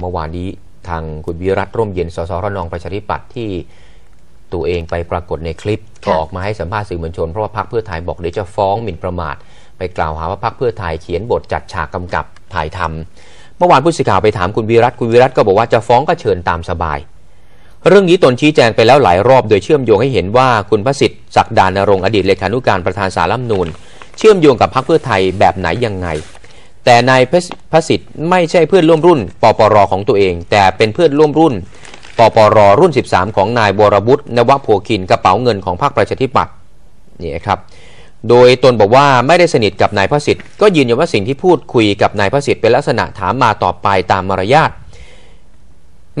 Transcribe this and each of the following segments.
เมื่อวานนี้ทางคุณวิรัตร่มเย็นสสระนองประชาธิปัตย์ที่ตัวเองไปปรากฏในคลิปก็ออกมาให้สัมภาษณ์สื่อมวลชนเพราะว่าพรรคเพื่อไทยบอกเดี๋ยวจะฟ้องหมิ่นประมาท ไปกล่าวหาว่าพรรคเพื่อไทยเขียนบทจัดฉากกำกับถ่ายทำเมื่อวานผู้สื่อข่าวไปถามคุณวิรัตคุณวิรัตก็บอกว่าจะฟ้องก็เชิญตามสบาย เรื่องนี้ตนชี้แจงไปแล้วหลายรอบโดยเชื่อมโยงให้เห็นว่าคุณพระสิทธิ์ศักดานรงค์อดีตเลขานุการประธานสารรัฐธรรมนูญเชื่อมโยงกับพรรคเพื่อไทยแบบไหนยังไง แต่นายพระสิทธิ์ไม่ใช่เพื่อนร่วมรุ่นปปรของตัวเอง แต่เป็นเพื่อนร่วมรุ่นปปรรุ่น 13 ของนายวรบุตรนวโพคินกระเป๋าเงินของพรรคประชาธิปัตย์นี่ครับ โดยตนบอกว่าไม่ได้สนิทกับนายพระสิทธิ์ก็ยืนยันว่าสิ่งที่พูดคุยกับนายพระสิทธิ์เป็นลักษณะถามมาตอบไปตามมารยาท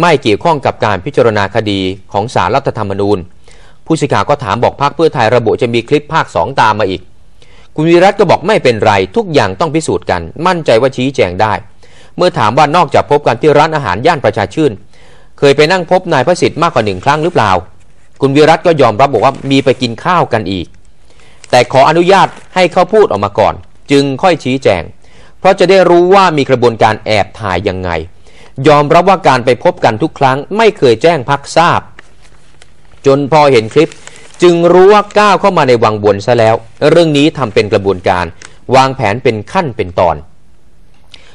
ไม่เกี่ยวข้องกับการพิจารณาคดีของสารรัฐธรรมนูญ ผู้สื่อข่าวก็ถามบอกพรรคเพื่อไทยระบุจะมีคลิปภาค 2 ตามมาอีก คุณวิรัตก็บอกไม่เป็นไร ทุกอย่างต้องพิสูจน์กัน มั่นใจว่าชี้แจงได้ เมื่อถามว่านอกจากพบกันที่ร้านอาหารย่านประชาชื่น เคยไปนั่งพบนายพระสิทธิ์มากกว่าหนึ่งครั้งหรือเปล่า คุณวิรัตก็ยอมรับบอกว่ามีไปกินข้าวกันอีก แต่ขออนุญาตให้เขาพูดออกมาก่อน จึงค่อยชี้แจง เพราะจะได้รู้ว่ามีกระบวนการแอบถ่ายยังไง ยอมรับว่าการไปพบกันทุกครั้ง ไม่เคยแจ้งพักทราบ จนพอเห็นคลิป จึงรู้ว่าก้าวเข้ามาในวังวนซะแล้ว เรื่องนี้ทำเป็นกระบวนการ วางแผนเป็นขั้นเป็นตอน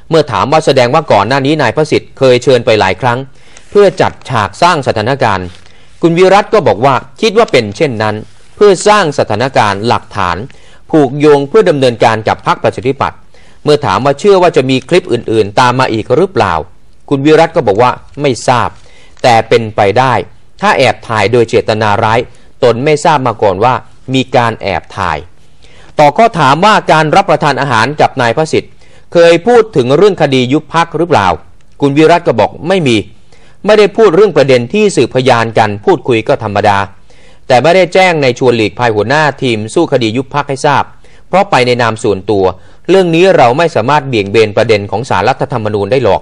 เมื่อถามว่าแสดงว่าก่อนหน้านี้นายพระสิทธิ์เคยเชิญไปหลายครั้ง เพื่อจัดฉากสร้างสถานการณ์ คุณวิรัตก็บอกว่าคิดว่าเป็นเช่นนั้น เพื่อสร้างสถานการณ์หลักฐาน ผูกโยงเพื่อดำเนินการกับพรรคประชาธิปัตย์เมื่อถามว่าเชื่อว่าจะมีคลิปอื่น ๆ ตามมาอีกหรือเปล่า คุณวิรัตก็บอกว่าไม่ทราบ แต่เป็นไปได้ ถ้าแอบถ่ายโดยเจตนาร้าย ตนไม่ทราบมาก่อนว่ามีการแอบถ่าย ต่อข้อถามว่าการรับประทานอาหารกับนายพระสิทธิ์ เคยพูดถึงเรื่องคดียุบพักหรือเปล่า คุณวิรัตก็บอกไม่มี ไม่ได้พูดเรื่องประเด็นที่สืบพยานกันพูดคุยก็ธรรมดา แต่ไม่ได้แจ้งในชวนหลีกภายหัวหน้าทีมสู้คดียุบพักให้ทราบ เพราะไปในนามส่วนตัว เรื่องนี้เราไม่สามารถเบี่ยงเบนประเด็นของสารรัฐธรรมนูญได้หรอก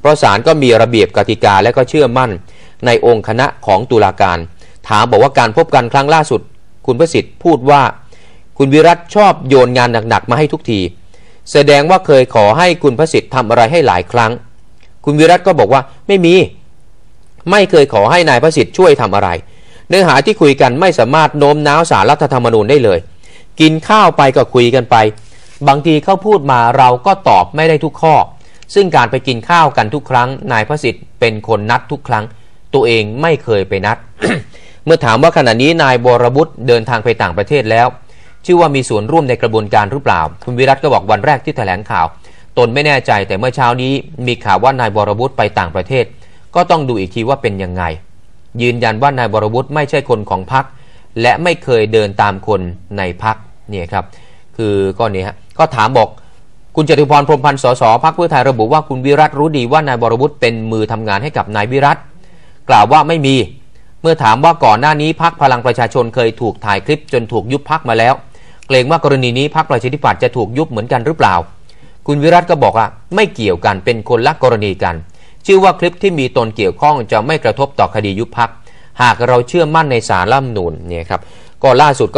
เพราะศาลก็มีระเบียบกติกาและก็เชื่อมั่น ในองค์คณะของตุลาการ ถามบอกว่าการพบกันครั้งล่าสุด คุณประสิทธิ์พูดว่า คุณวิรัตชอบโยนงานหนักๆมาให้ทุกที แสดงว่าเคยขอให้คุณประสิทธิ์ทำอะไรให้หลายครั้ง คุณวิรัตก็บอกว่าไม่มี ไม่เคยขอให้นายประสิทธิ์ช่วยทำอะไร เนื้อหาที่คุยกันไม่สามารถโน้มน้าวสารรัฐธรรมนูญได้เลย กินข้าวไปก็คุยกันไป บางทีเขาพูดมาเราก็ตอบไม่ได้ทุกข้อ ซึ่งการไปกินข้าวกันทุกครั้ง นายพระสิทธิ์เป็นคนนัดทุกครั้ง ตัวเองไม่เคยไปนัด เมื่อถามว่าขณะนี้นายบรบุตรเดินทางไปต่างประเทศแล้ว ชื่อว่ามีส่วนร่วมในกระบวนการหรือเปล่า คุณวิรัตก็บอกวันแรกที่แถลงข่าว ตนไม่แน่ใจแต่เมื่อเช้านี้มีข่าวว่านายบรบุตรไปต่างประเทศ ก็ต้องดูอีกทีว่าเป็นยังไง ยืนยันว่านายบรบุตรไม่ใช่คนของพรรคและไม่เคยเดินตามคนในพรรคเนี่ยครับ คือก็นี้ฮะก็ถามบอกคุณจตุพรพรมพันธ์สสพักเพื่อไทยระบุว่าคุณวิรัตรู้ดีว่านายบรวุฒิเป็นมือทำงานให้กับนายวิรัตกล่าวว่าไม่มี เมื่อถามว่าก่อนหน้านี้พักพลังประชาชนเคยถูกถ่ายคลิปจนถูกยุบพักมาแล้ว เกรงว่ากรณีนี้พักประชาธิปัตย์จะถูกยุบเหมือนกันหรือเปล่า คุณวิรัตก็บอกว่าไม่เกี่ยวกันเป็นคนละกรณีกัน ชื่อว่าคลิปที่มีตนเกี่ยวข้องจะไม่กระทบต่อคดียุบพักหากเราเชื่อมั่นในสารรัฐมนูลเนี่ยครับก็ล่าสุด